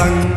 tăng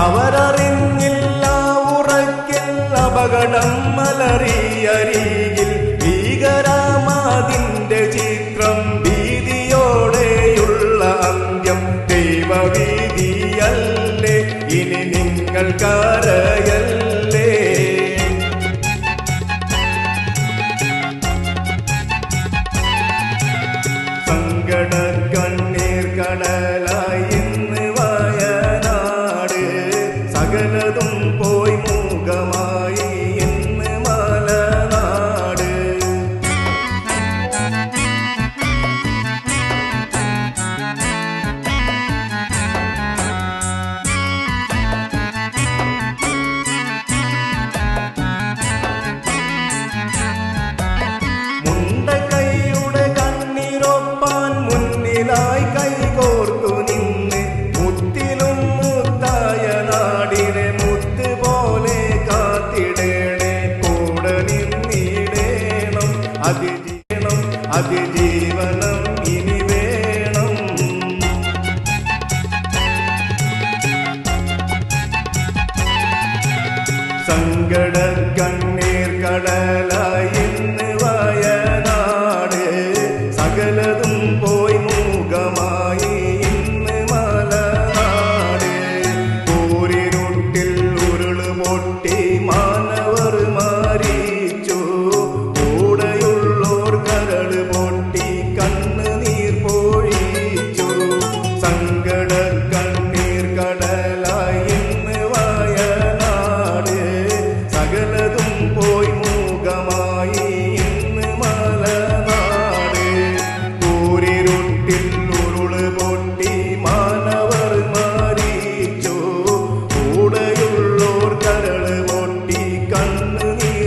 അവരറിഞ്ഞില്ല ഉറക്കിൽ അപകടം മലറിയരികിൽ ഭീകരാമാതിന്റെ ചിത്രം ഭീതിയോടെയുള്ള അന്ത്യം ദൈവവീതിയല്ലേ ഇനി നിങ്ങൾ കരയല്ലേ? സങ്കട കണ്ണീർ കടല അതിജീവനം അതിജീവനം ഇനി വേണം. സങ്കട കണ്ണീർ കടലായി ഇന്ന് വയനാട്. സകലതും മൂകമായി ഇന്ന് മലനാട്. പോരിരുട്ടിൽ ഉരുൾ പൊട്ടി മാ Hallelujah.